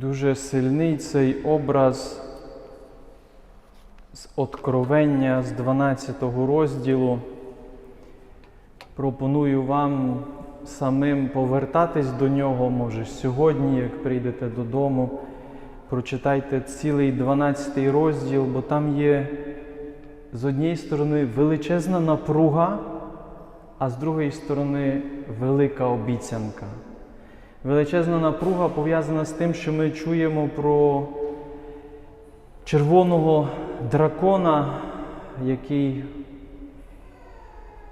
Дуже сильний цей образ з Откровення з 12 розділу. Пропоную вам самим повертатись до нього, може, сьогодні, як прийдете додому, прочитайте цілий 12 розділ, бо там є з однієї сторони величезна напруга, а з другої сторони велика обіцянка. Величезна напруга пов'язана з тим, що ми чуємо про червоного дракона, який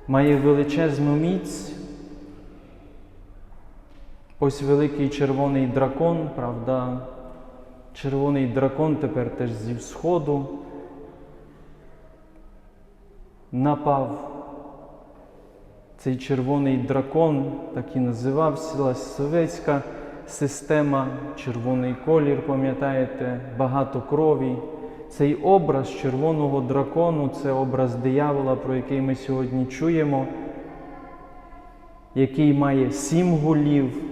має величезну міць. Ось великий червоний дракон, правда, червоний дракон тепер теж зі Всходу напав. Цей червоний дракон, так і називався совєтська система, червоний колір, пам'ятаєте, багато крові. Цей образ червоного дракону це образ диявола, про який ми сьогодні чуємо, який має сім голів,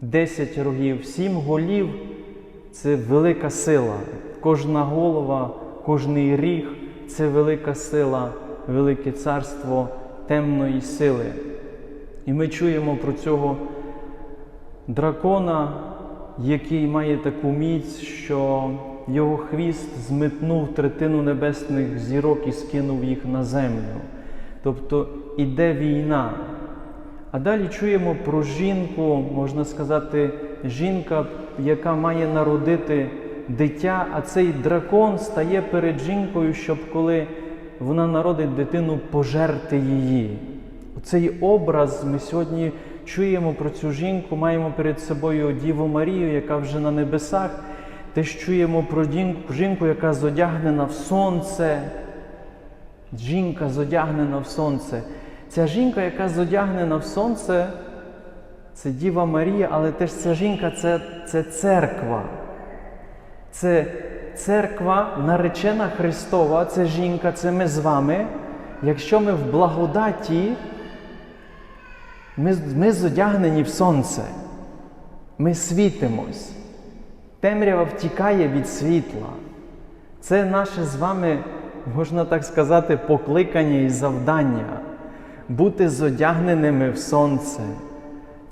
десять рогів, сім голів це велика сила. Кожна голова, кожний ріг це велика сила, велике царство темної сили. І ми чуємо про цього дракона, який має таку міць, що його хвіст змитнув третину небесних зірок і скинув їх на землю. Тобто іде війна. А далі чуємо про жінку, можна сказати, жінка, яка має народити дитя, а цей дракон стає перед жінкою, щоб коли вона народить дитину, пожерти її. Цей образ ми сьогодні чуємо про цю жінку, маємо перед собою Діву Марію, яка вже на небесах. Теж чуємо про жінку, яка зодягнена в сонце. Жінка зодягнена в сонце. Ця жінка, яка зодягнена в сонце, це Діва Марія, але теж ця жінка це, це церква. Це церква наречена Христова, це жінка, це ми з вами. Якщо ми в благодаті, ми, ми зодягнені в сонце, ми світимось. Темрява втікає від світла. Це наше з вами, можна так сказати, покликання і завдання бути зодягненими в сонце.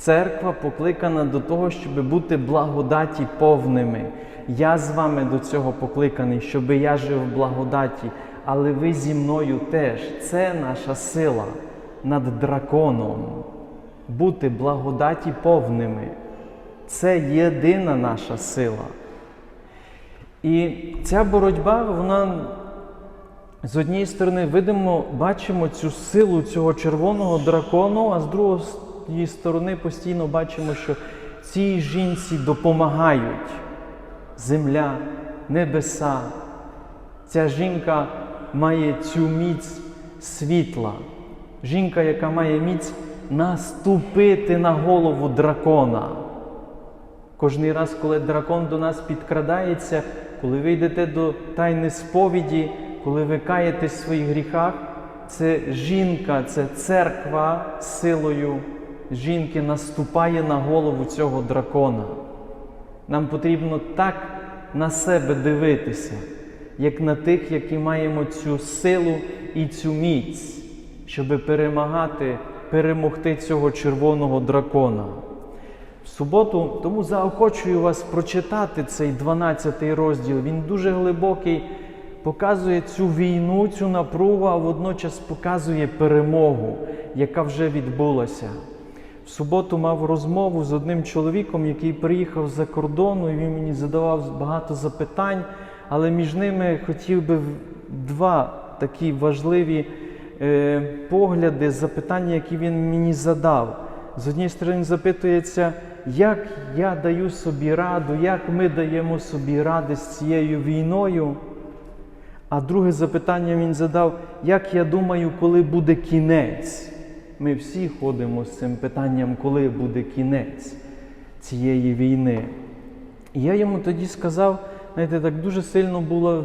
Церква покликана до того, щоб бути благодаті повними. Я з вами до цього покликаний, щоб я жив в благодаті, але ви зі мною теж. Це наша сила над драконом. Бути благодаті повними. Це єдина наша сила. І ця боротьба, вона з однієї сторони видимо, бачимо цю силу цього червоного дракону, а з другої сторони постійно бачимо, що цій жінці допомагають земля, небеса. Ця жінка має цю міць світла. Жінка, яка має міць наступити на голову дракона. Кожний раз, коли дракон до нас підкрадається, коли ви йдете до тайни сповіді, коли ви каєтесь в своїх гріхах, це жінка, це церква силою жінки наступає на голову цього дракона. Нам потрібно так на себе дивитися, як на тих, які маємо цю силу і цю міць, щоб перемагати, перемогти цього червоного дракона. В суботу, тому заохочую вас прочитати цей 12 розділ. Він дуже глибокий, показує цю війну, цю напругу, а водночас показує перемогу, яка вже відбулася. Суботу мав розмову з одним чоловіком, який приїхав за кордону, і він мені задавав багато запитань, але між ними хотів би два такі важливі е, погляди, запитання, які він мені задав. З однієї сторони, запитується, як я даю собі раду, як ми даємо собі ради з цією війною. А друге запитання він задав, як я думаю, коли буде кінець. Ми всі ходимо з цим питанням, коли буде кінець цієї війни. І я йому тоді сказав, знаєте, так дуже сильно було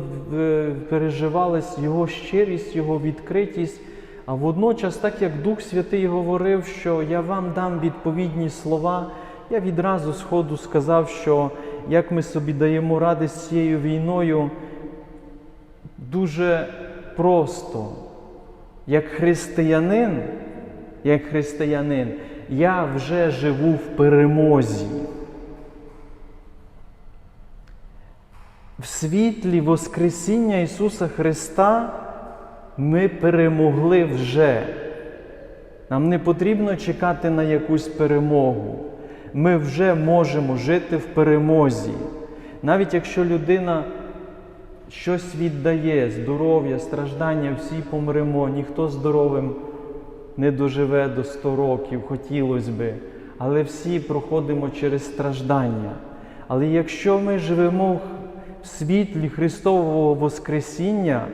переживалась його щирість, його відкритість. А водночас, так як Дух Святий говорив, що я вам дам відповідні слова, я відразу з ходу сказав, що як ми собі даємо ради з цією війною, дуже просто. Як християнин, як християнин, я вже живу в перемозі. В світлі Воскресіння Ісуса Христа ми перемогли вже. Нам не потрібно чекати на якусь перемогу. Ми вже можемо жити в перемозі. Навіть якщо людина щось віддає, здоров'я, страждання, всі помремо, ніхто здоровим не доживе до 100 років, хотілося би, але всі проходимо через страждання. Але якщо ми живемо в світлі Христового Воскресіння,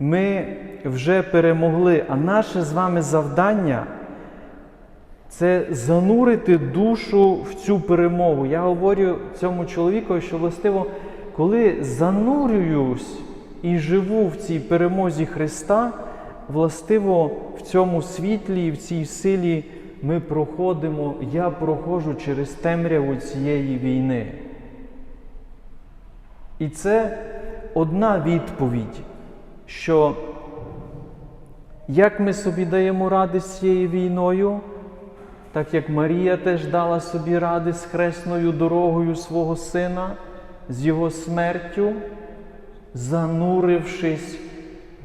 ми вже перемогли, а наше з вами завдання це занурити душу в цю перемогу. Я говорю цьому чоловіку, що властиво, коли занурююсь і живу в цій перемозі Христа, властиво в цьому світлі і в цій силі ми проходимо, я проходжу через темряву цієї війни. І це одна відповідь, що як ми собі даємо ради з цією війною, так як Марія теж дала собі ради з хресною дорогою свого сина, з його смертю, занурившись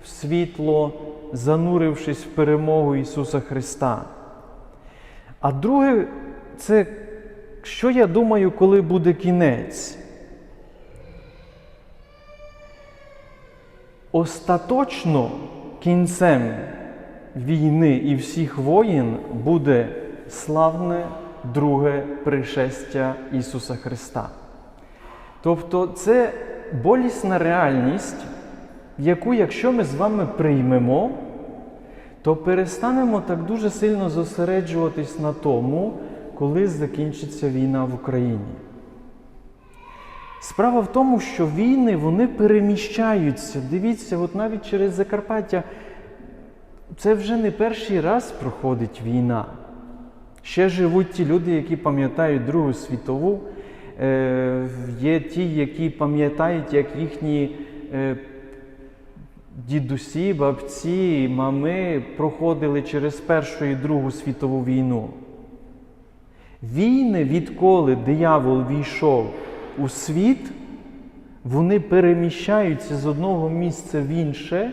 в світло, занурившись в перемогу Ісуса Христа. А друге, це що я думаю, коли буде кінець? Остаточно кінцем війни і всіх воїн буде славне друге пришестя Ісуса Христа. Тобто це болісна реальність, яку, якщо ми з вами приймемо, то перестанемо так дуже сильно зосереджуватись на тому, коли закінчиться війна в Україні. Справа в тому, що війни вони переміщаються. Дивіться, от навіть через Закарпаття це вже не перший раз проходить війна. Ще живуть ті люди, які пам'ятають Другу світову. Е, Є ті, які пам'ятають, як їхні е, дідусі, бабці, мами проходили через Першу і Другу світову війну. Війни, відколи диявол війшов у світ, вони переміщаються з одного місця в інше,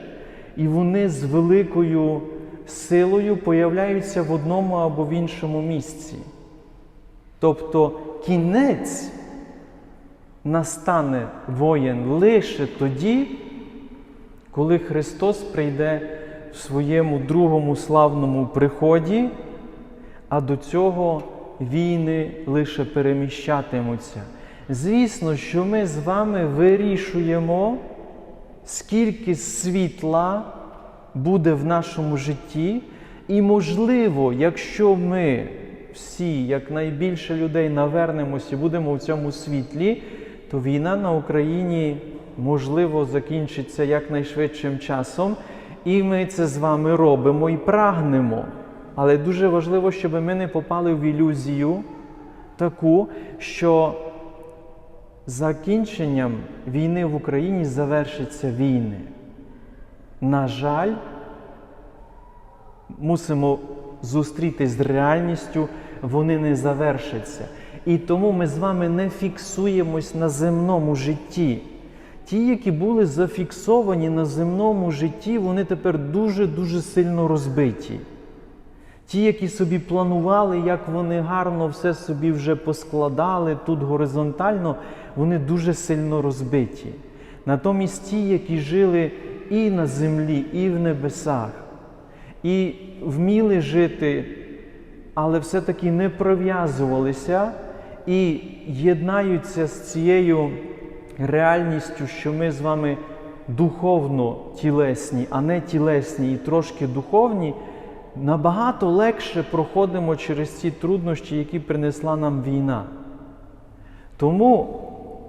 і вони з великою силою появляються в одному або в іншому місці. Тобто кінець настане воєн лише тоді, коли Христос прийде в своєму другому славному приході, а до цього війни лише переміщатимуться. Звісно, що ми з вами вирішуємо, скільки світла буде в нашому житті, і, можливо, якщо ми всі, як найбільше людей, навернемося і будемо в цьому світлі, то війна на Україні можливо закінчиться якнайшвидшим часом, і ми це з вами робимо і прагнемо. Але дуже важливо, щоб ми не попали в ілюзію таку, що закінченням війни в Україні завершаться війни. На жаль, мусимо зустрітись з реальністю, вони не завершаться. І тому ми з вами не фіксуємось на земному житті. Ті, які були зафіксовані на земному житті, вони тепер дуже-дуже сильно розбиті. Ті, які собі планували, як вони гарно все собі вже поскладали тут горизонтально, вони дуже сильно розбиті. Натомість ті, які жили і на землі, і в небесах, і вміли жити, але все-таки не прив'язувалися і єднаються з цією реальністю, що ми з вами духовно тілесні, а не тілесні і трошки духовні, набагато легше проходимо через ці труднощі, які принесла нам війна. Тому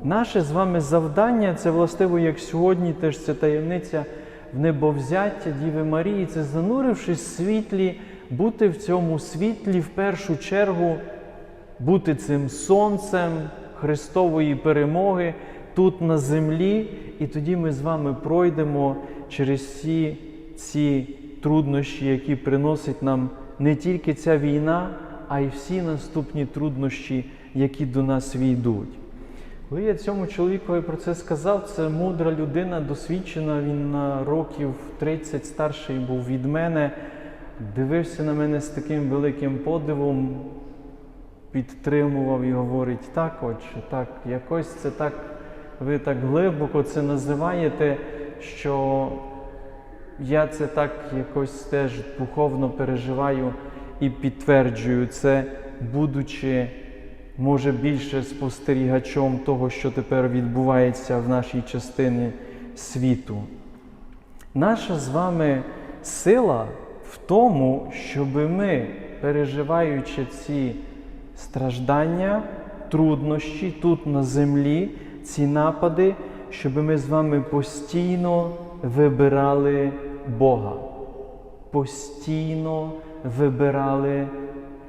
наше з вами завдання це властиво, як сьогодні, теж це таємниця в небовзяття Діви Марії, це занурившись в світлі, бути в цьому світлі в першу чергу, бути цим сонцем Христової перемоги тут на землі, і тоді ми з вами пройдемо через всі ці труднощі, які приносить нам не тільки ця війна, а й всі наступні труднощі, які до нас війдуть. Коли я цьому чоловікові про це сказав, це мудра людина, досвідчена, він на років 30 старший був від мене, дивився на мене з таким великим подивом, підтримував і говорить, так, отче, так, якось це так, ви так глибоко це називаєте, що я це так якось теж духовно переживаю і підтверджую це, будучи, може, більше спостерігачом того, що тепер відбувається в нашій частині світу. Наша з вами сила в тому, щоб ми, переживаючи ці страждання, труднощі тут на землі, ці напади, щоб ми з вами постійно вибирали Бога, постійно вибирали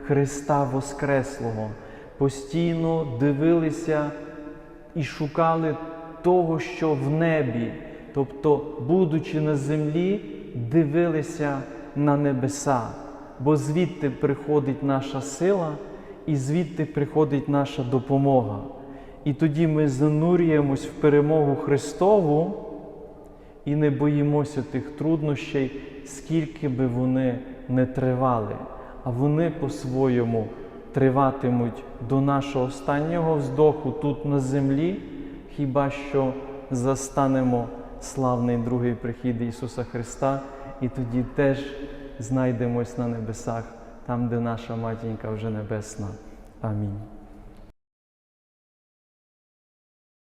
Христа Воскреслого, постійно дивилися і шукали того, що в небі, тобто, будучи на землі, дивилися на небеса, бо звідти приходить наша сила і звідти приходить наша допомога. І тоді ми занурюємось в перемогу Христову і не боїмося тих труднощей, скільки би вони не тривали, а вони по-своєму триватимуть до нашого останнього вздоху тут на землі, хіба що застанемо славний другий прихід Ісуса Христа, і тоді теж знайдемось на небесах, там, де наша матінка вже небесна. Амінь.